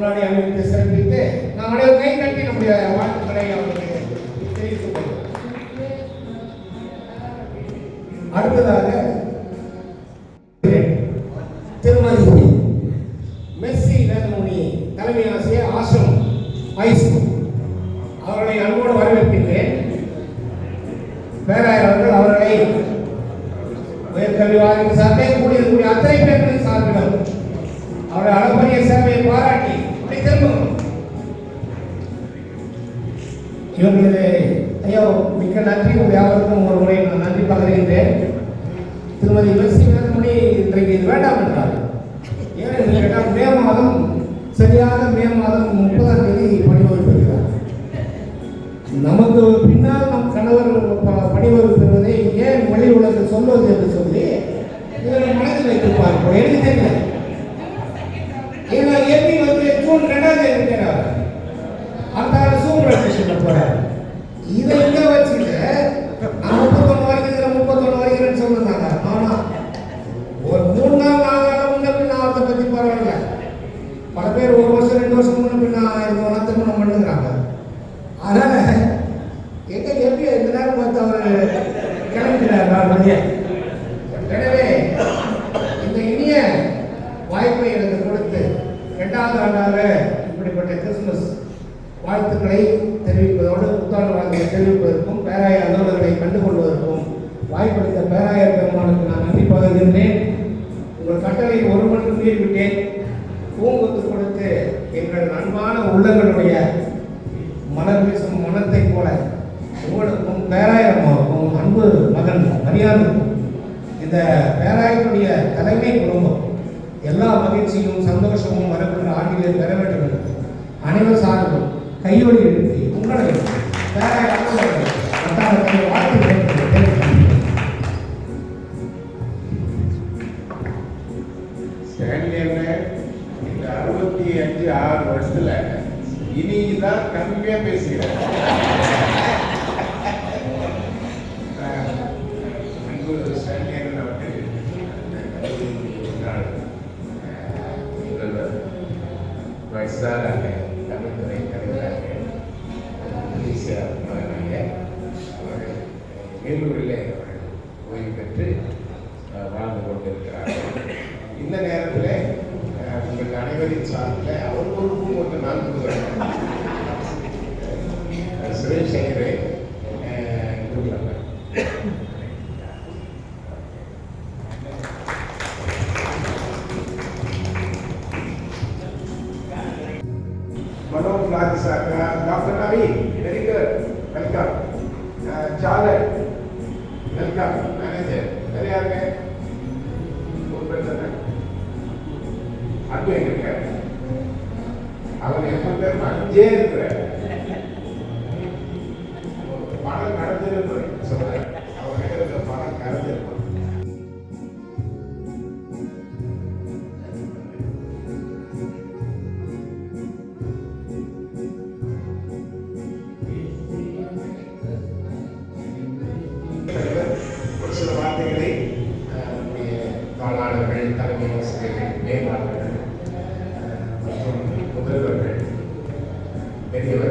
முன்னாடி அவர்களுக்கு சிறப்பித்து நாம் அனைவரும் கை தட்டி நம்முடைய வாழ்த்துக்களை அவர்களுக்கு தெரிவித்துக் அடுத்ததாக திருமதி மெஸ்ஸி வேதமுனி தலைமை ஆசிரியர் ஆசிரம் ஹைஸ்கூல் அவர்களை அன்போடு வரவேற்கின்றேன். பேராயர் அவர்கள் அவர்களை உயர்கல்வி வாரியம் சார்பில் கூடியிருக்கக்கூடிய அத்தனை பேர்களின் சார்பிலும் அவருடைய அளப்பரிய சேவையை பாராட்டி அப்படி திரும்பும் இவர்களது ஐயோ மிக்க நன்றி உங்கள் யாவருக்கும் ஒரு முறை நான் நன்றி பகிர்கின்றேன் திருமதி மெர்சி வேதமணி இன்றைக்கு இது வேண்டாம் என்றார் ஏன்னு கேட்டால் மே மாதம் சரியாக மே மாதம் முப்பதாம் தேதி பணி வகுப்பிருக்கிறார் நமக்கு பின்னால் நம் கணவர் பணி பணிவோய்வு ஏன் வெளி உலகில் சொல்வது என்று சொல்லி இவரை மனதில் வைத்திருப்பார்? எனக்கு தெரியல ஏன்னா எப்படி வந்து ஜூன் ரெண்டாம் தேதி அந்த ஆள் சூப்பர் ரெஜிஸ்ட்ரேஷன் போறார். இதை இங்க வச்சுட்டு நான் முப்பத்தொன்னு வரைக்கும் முப்பத்தொன்னு வரைக்கும் சொல்லுறாங்க ஆனா ஒரு மூணு நாள் நாலு நாள் முன்ன பின்ன அதை பத்தி பரவாயில்ல. பல பேர் ஒரு வருஷம் ரெண்டு வருஷம் முன்ன பின்ன இது திருமணம் பண்ணுங்கிறாங்க அதனால எங்க எப்படி இந்த நேரம் பார்த்து அவர் கிளம்பிக்கிறார் நாலு மணியே எனவே இந்த இனிய வாய்ப்பை எனக்கு கொடுத்து இரண்டாவது ஆண்டாக இப்படிப்பட்ட கிறிஸ்துமஸ் வாழ்த்துக்களை தெரிவிப்பதோடு புத்தாண்டு வாழ்த்துக்களை தெரிவிப்பதற்கும் பேராய அலுவலர்களை கண்டுகொள்வதற்கும் வாய்ப்பளித்த பேராயர் பெருமானுக்கு நான் நன்றி பகிர்கின்றேன் உங்கள் கட்டளை ஒரு மணி மீறிவிட்டேன் பூங்கொத்து கொடுத்து எங்கள் அன்பான உள்ளங்களுடைய மலர் பேசும் மனத்தை போல உங்களுக்கும் பேராயமாகவும் அன்பு மகன் மரியாதைக்கும் இந்த பேராயத்துடைய தலைமை குடும்பம் எல்லா மகிழ்ச்சியும் சந்தோஷமும் வரக்கூடிய ஆண்டிலே பெற வேண்டும் என்று அனைவர் சார்பும் கையொலி எழுப்பி உங்களை பேராய அறுபத்தி அஞ்சு ஆறு வருஷத்துல இனிதான் கம்மியா பேசுகிறேன் அஹ், அன்பு ஸ்டான்லி அண்ணன் உங்கள் அனைவரின் சார்பில் அவர் ஒரு பூ ஒன்று நான் கொடுக்குறேன் அஹ், சுரேஷ் ஐயரே அஹ், கொடுக்குறாங்க Manoj Rajasaka, Dr. Navi, very good, welcome. Uh, Charlotte, welcome, manager. வேற யாருங்க ஒரு பேர் தானே அன்பு எங்க இருக்காரு அவர் எப்ப பேர் அஞ்சே இருக்கிறார் பணம் கடந்திருப்பார் சொல்றேன் இருக்கிற பணம் கடந்திருப்பார் ஒரு சில வார்த்தைகளை அஹ், நம்முடைய தாளாளர்கள் தலைமை ஆசிரியர்கள் மேம்பாளர்கள் பெரியவர்கள்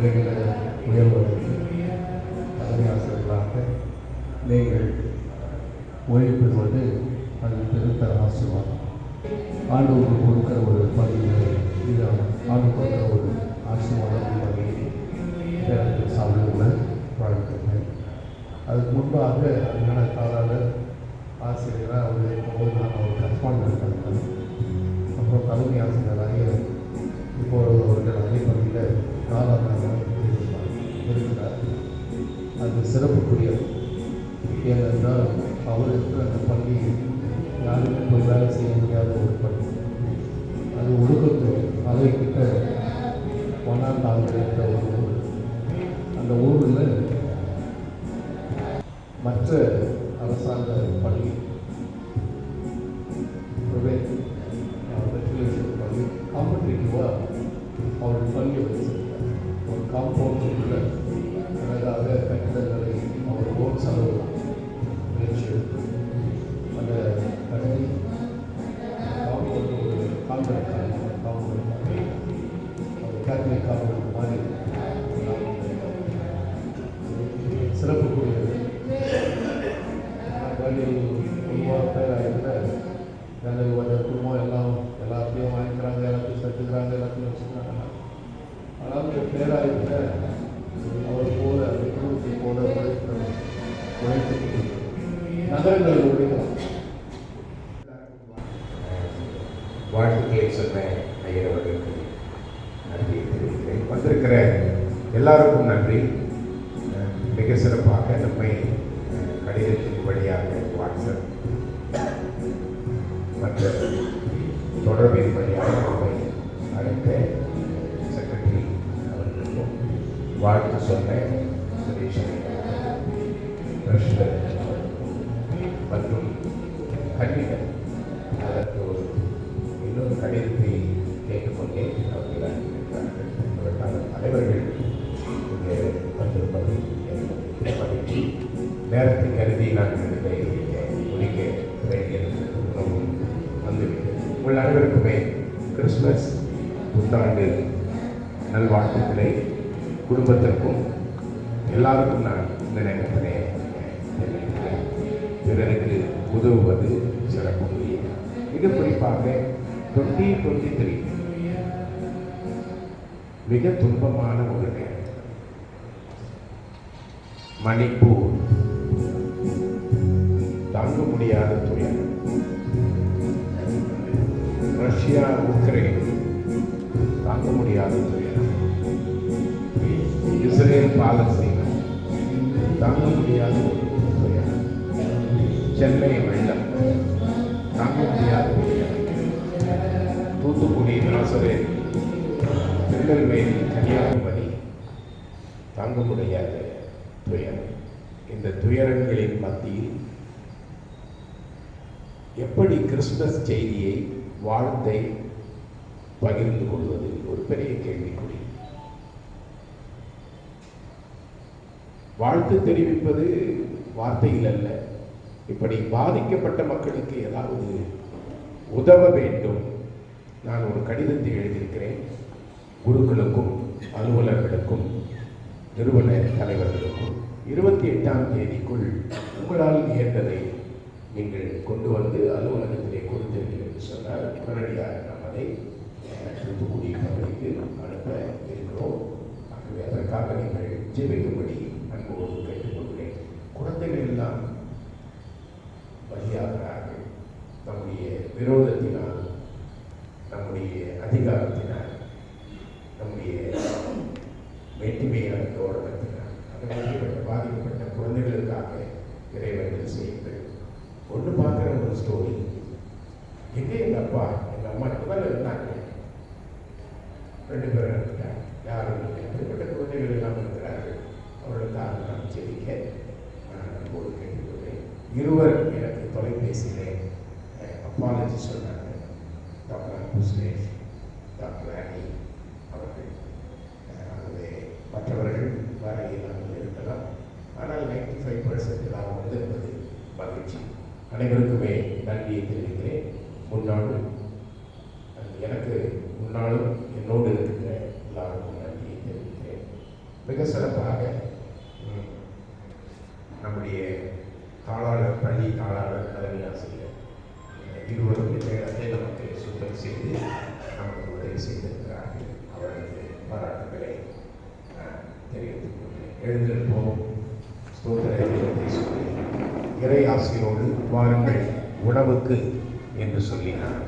பல நிலைகளில் உயர்வதற்கு தலைமை ஆசிரியர்களாக நீங்கள் ஓய்வு பெறுவது அது பெருத்த ஆசீர்வாதம். ஆண்டவருக்கு கொடுக்கிற ஒரு பதவியை இது. ஆண்டு கொடுக்கிற ஒரு ஆசீர்வாதம் பதவியை பேரத்தில் சாப்பிடுங்களை வாழ்த்துக்கிறேன் அதுக்கு முன்பாக அருமையான காலாளர் ஆசிரியராக அவர் இருக்கும்போது நான் அவருக்கு கரஸ்பாண்டன்ட் இருந்தேன் அப்புறம் தலைமை ஆசிரியராக இப்போ அடிப்படையில் இருக்கிறார் அது சிறப்புக்குரியது. ஏனென்றால் அவர் இருக்கிற அந்த பள்ளி யாருமே போய் வேலை செய்ய முடியாத ஒரு பள்ளி. அது ஒழுக்கத்துறை அதை கிட்ட ஒன்றாம் இருக்கிற ஒரு ஊர். அந்த ஊரில் மற்ற அரசாங்க பள்ளி மெட்ரிகுலேஷன் பள்ளி காம்படிட்டிவாக அவருடைய பள்ளி பொதுவாக பேராயிருந்த எனக்கு கொஞ்சம் குடும்பம் எல்லாம் எல்லாத்தையும் வாங்கிக்கிறாங்க எல்லாத்தையும் சட்டுக்கிறாங்க எல்லாத்தையும் வச்சுக்கிறாங்க ஆனால் இந்த பேராயிருந்த அவர் போல அந்த போல உழைக்கிற நகரங்கள் உழைக்கலாம் வாழ்த்துக்களை சொன்ன ஐயர் அவர்களுக்கு நன்றியை தெரிவிக்கிறேன். வந்திருக்கிற எல்லாருக்கும் நன்றி. வழியாக மற்ற தொடர்பின் வழியாக அழைத்த செக்ரட்டரி அவர்களுக்கும் வாழ்த்து சொன்ன சுரேஷ் கிருஷ்ணன் மற்றும் கல்விகள் அதற்கு ஒரு இன்னொரு கடிதத்தை கேட்டுக்கொண்டேன் அவர்கள் அனுப்பியிருக்கிறார்கள் அதற்கான தலைவர்கள் இங்கே மகிழ்ச்சி. நேரத்தை கருதி நான் இதை முடிக்க வேண்டியது வந்துவிட்டது உங்கள் அனைவருக்குமே கிறிஸ்மஸ் புத்தாண்டு நல்வாழ்த்துக்களை குடும்பத்திற்கும் எல்லாருக்கும் நான் இந்த நேரத்திலே தெரிவிக்கிறேன். பிறருக்கு உதவுவது சிறப்புக்குரிய மிக குறிப்பாக டுவெண்ட்டி டுவெண்ட்டி த்ரீ மிக துன்பமான ஒரு நேரம். மணிப்பூர். தாங்க முடியாத துயரம் ரஷ்யா உக்ரைன். தாங்க முடியாத துயரம் இஸ்ரேல் பாலஸ்தீனம் தாங்க முடியாத துயரம் சென்னை வெள்ளம். தாங்க முடியாத துயரம் தூத்துக்குடி நாசரே. திருநெல்வேலி கன்னியாகுமரி. தாங்க முடியாத துயரம் இந்த துயரங்களின் மத்தியில் எப்படி கிறிஸ்துமஸ் செய்தியை வாழ்த்தை பகிர்ந்து கொள்வது? ஒரு பெரிய கேள்விக்குறி. வாழ்த்து தெரிவிப்பது வார்த்தையில் அல்ல. இப்படி பாதிக்கப்பட்ட மக்களுக்கு ஏதாவது உதவ வேண்டும். நான் ஒரு கடிதத்தை எழுதியிருக்கிறேன். குருக்களுக்கும் அலுவலர்களுக்கும் நிறுவன தலைவர்களுக்கும். இருபத்தி எட்டாம் தேதிக்குள் உங்களால் இயன்றதை நீங்கள் கொண்டு வந்து அலுவலகத்திலே கொடுத்தீர்கள் என்று சொன்னால் உடனடியாக நாம் அதை தூத்துக்குடி பகுதிக்கு அனுப்ப இருக்கிறோம். ஆகவே அதற்காக நீங்கள் ஜெபிக்கும்படி அன்போடு கேட்டுக்கொள்கிறேன். குழந்தைகள் எல்லாம் பலியாகிறார்கள். நம்முடைய விரோதத்தினால் நம்முடைய அதிகாரத்தினால் நம்முடைய வேற்றுமையான தோரணத்தினால் அந்த பாதிக்கப்பட்ட குழந்தைகளுக்காக இறைவர்கள் செய்யுங்கள். ஒன்று பார்க்குற ஒரு ஸ்டோரி எங்கே எங்கள் அப்பா எங்கள் அம்மா இப்பதான் இருந்தாங்க. ரெண்டு பேரும் இருந்துட்டாங்க யாரும் இல்லை அப்படிப்பட்ட குழந்தைகள் எல்லாம் இருக்கிறார்கள். அவர்களுக்காக நான் ஜெபிக்க நான் அன்போடு கேட்டுக்கொண்டேன் இருவர் எனக்கு தொலைபேசியிலே அப்பாலஜி சொன்னாங்க. டாக்டர் அன்பு டாக்டர் அனி அவர்கள் ஆகவே மற்றவர்கள் வர இல்லாமல் இருக்கலாம். ஆனால் நைன்டி ஃபைவ் பர்சன்ட் நான் வந்திருப்பது மகிழ்ச்சி. அனைவருக்குமே நன்றியை தெரிவிக்கிறேன். முன்னாள் எனக்கு முன்னாலும் என்னோடு இருக்கிற எல்லாருக்கும் நன்றியை தெரிவிக்கிறேன். மிக சிறப்பாக நம்முடைய தாளாளர் பள்ளி தாளாளர் தலைமை ஆசிரியர் இருவரும் இந்த இடத்தை நமக்கு சுத்தம் செய்து நமக்கு உதவி செய்திருக்கிறார்கள் அவர்களுக்கு பாராட்டுகளை நான் தெரிவித்துக் கொள்கிறேன் எழுந்திருப்போம் ஸ்தோத்திர தெய்வத்தை சொல்லி இறை வாருங்கள் உணவுக்கு என்று சொல்லி நான்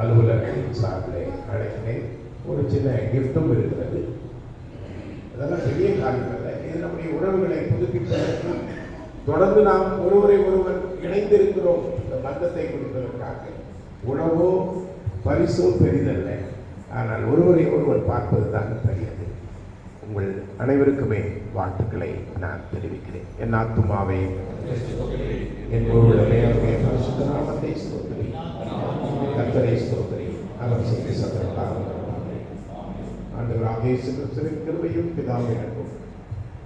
அலுவலகத்தின் சார்பில் அழைக்கிறேன் ஒரு சின்ன கிஃப்ட்டும் இருக்கிறது. அதெல்லாம் பெரிய காரியம் அல்ல இது நம்முடைய உறவுகளை புதுப்பிப்பதற்கு தொடர்ந்து நாம் ஒருவரை ஒருவர் இணைந்திருக்கிறோம். இந்த பந்தத்தை கொடுப்பதற்காக. உணவோ பரிசோ பெரிதல்ல. ஆனால் ஒருவரை ஒருவர் பார்ப்பது தான் பெரியது. உங்கள் அனைவருக்குமே வாழ்த்துக்களை நான் தெரிவிக்கிறேன். என் ஆத்துமாவே என் ஒருவருடைய பரிசுத்த நாமத்தை ஸ்தோத்திரி. கத்தரை ஸ்தோத்திரி. அவர் செய்த சத்திரக்காரன் ஆண்டவராக இயேசு கிறிஸ்துவின் கிருபையும் பிதாவின் அன்பும்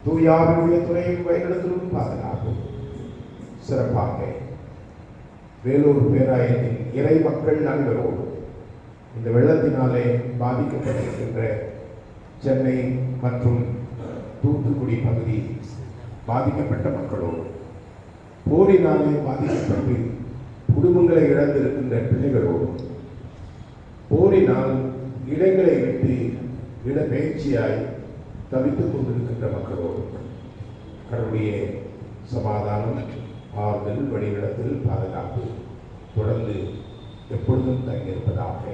தூயாவினுடைய துணையும் வழிநடத்தலும் பாதுகாப்பும் சிறப்பாக வேலூர் பேராயத்தின் இறை மக்கள் அனைவரோடு இந்த வெள்ளத்தினாலே பாதிக்கப்பட்டிருக்கின்ற சென்னை மற்றும் தூத்துக்குடி பகுதி பாதிக்கப்பட்ட மக்களோடு போரினாலே பாதிக்கப்பட்டு குடும்பங்களை இழந்திருக்கின்ற பிள்ளைகளோடும் போரினால் இடங்களை விட்டு இடப்பெயர்ச்சியாய் தவித்துக் கொண்டிருக்கின்ற மக்களோடு கடவுளுடைய சமாதானம் ஆறுதல் வழிநடத்தல் பாதுகாப்பு தொடர்ந்து எப்பொழுதும் தங்கியிருப்பதாக.